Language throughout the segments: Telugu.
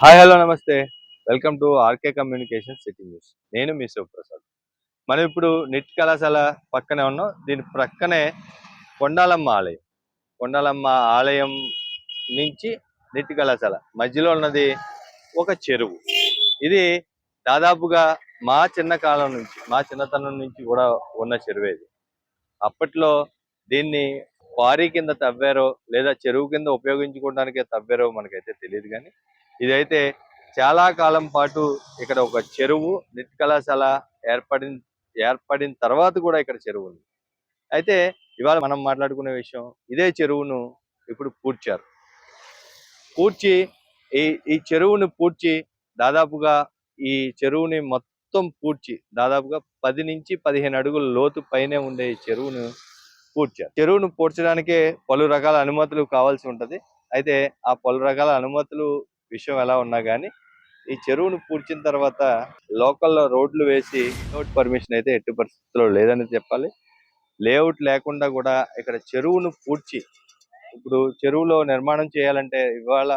హాయ్ హలో నమస్తే. Welcome to RK communication city news నేను మీ శివప్రసాద్. మనం ఇప్పుడు నిట్ కళాశాల పక్కనే ఉన్నాం. దీని ప్రక్కనే కొండాలమ్మ ఆలయం. కొండాలమ్మ ఆలయం నుంచి నిట్ కళాశాల మధ్యలో ఉన్నది ఒక చెరువు. ఇది దాదాపుగా మా చిన్న కాలం నుంచి మా చిన్నతనం నుంచి కూడా ఉన్న చెరువు ఇది. అప్పట్లో దీన్ని క్వారీ కింద తవ్వారో లేదా చెరువు కింద ఉపయోగించుకోవడానికే తవ్వారో మనకైతే తెలియదు కానీ ఇదైతే చాలా కాలం పాటు ఇక్కడ ఒక చెరువు నిట్ కళాశాల ఏర్పడిన ఏర్పడిన తర్వాత కూడా ఇక్కడ చెరువు ఉంది. అయితే ఇవాళ మనం మాట్లాడుకునే విషయం ఇదే చెరువును ఇప్పుడు పూడ్చారు. పూడ్చి ఈ ఈ చెరువును పూడ్చి దాదాపుగా ఈ చెరువుని మొత్తం పూడ్చి దాదాపుగా పది నుంచి పదిహేను అడుగుల లోతు పైనే ఉండే ఈ చెరువును పూడ్చారు. చెరువును పూడ్చడానికే పలు రకాల అనుమతులు కావాల్సి ఉంటుంది. అయితే ఆ పలు రకాల అనుమతులు విషయం ఎలా ఉన్నా కానీ ఈ చెరువును పూడ్చిన తర్వాత లోకల్లో రోడ్లు వేసి నోట్ పర్మిషన్ అయితే ఎట్టి పరిస్థితుల్లో లేదని చెప్పాలి. లేఅవుట్ లేకుండా కూడా ఇక్కడ చెరువును పూడ్చి ఇప్పుడు చెరువులో నిర్మాణం చేయాలంటే ఇవాళ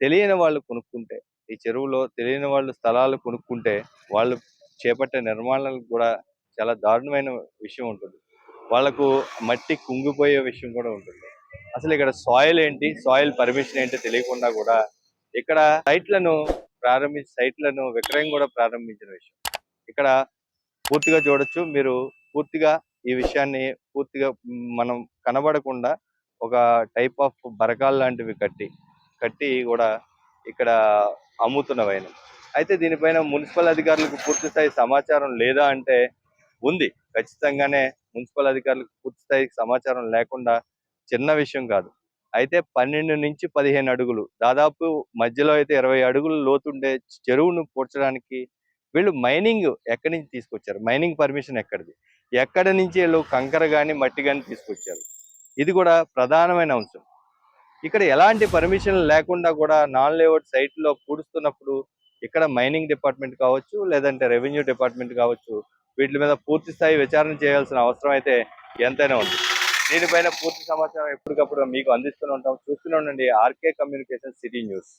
తెలియని వాళ్ళు కొనుక్కుంటే ఈ చెరువులో తెలియని వాళ్ళు స్థలాలు కొనుక్కుంటే వాళ్ళు చేపట్టే నిర్మాణాలకు కూడా చాలా దారుణమైన విషయం ఉంటుంది. వాళ్ళకు మట్టి కుంగిపోయే విషయం కూడా ఉంటుంది. అసలు ఇక్కడ సాయిల్ ఏంటి? సాయిల్ పర్మిషన్ ఏంటి తెలియకుండా కూడా ఇక్కడ సైట్లను ప్రారంభించి సైట్లను విక్రయం కూడా ప్రారంభించిన విషయం. ఇక్కడ పూర్తిగా చూడొచ్చు. మీరు పూర్తిగా ఈ విషయాన్ని పూర్తిగా మనం కనబడకుండా ఒక టైప్ ఆఫ్ బరకాలు లాంటివి కట్టి కట్టి కూడా ఇక్కడ అమ్ముతున్నవైన. అయితే దీనిపైన మున్సిపల్ అధికారులకు పూర్తి స్థాయి సమాచారం లేదా అంటే ఉంది. ఖచ్చితంగానే మున్సిపల్ అధికారులకు పూర్తి స్థాయి సమాచారం లేకుండా చిన్న విషయం కాదు. అయితే పన్నెండు నుంచి పదిహేను అడుగులు. దాదాపు మధ్యలో అయితే ఇరవై అడుగులు లోతుండే చెరువును పూడ్చడానికి వీళ్ళు మైనింగ్ ఎక్కడి నుంచి తీసుకొచ్చారు? మైనింగ్ పర్మిషన్ ఎక్కడిది? ఎక్కడి నుంచి వీళ్ళు కంకర కానీ మట్టి కానీ తీసుకొచ్చారు? ఇది కూడా ప్రధానమైన అంశం. ఇక్కడ ఎలాంటి పర్మిషన్ లేకుండా కూడా నాన్ లేఅవుట్ సైట్లో పూడుస్తున్నప్పుడు ఇక్కడ మైనింగ్ డిపార్ట్మెంట్ కావచ్చు లేదంటే రెవెన్యూ డిపార్ట్మెంట్ కావచ్చు వీటి మీద పూర్తి స్థాయి విచారణ చేయాల్సిన అవసరం అయితే ఎంతైనా ఉంది. దీనిపైన పూర్తి సమాచారం ఎప్పటికప్పుడు మీకు అందిస్తూనే ఉంటాం. చూస్తూనే ఉండండి ఆర్కే కమ్యూనికేషన్ సిటీ న్యూస్.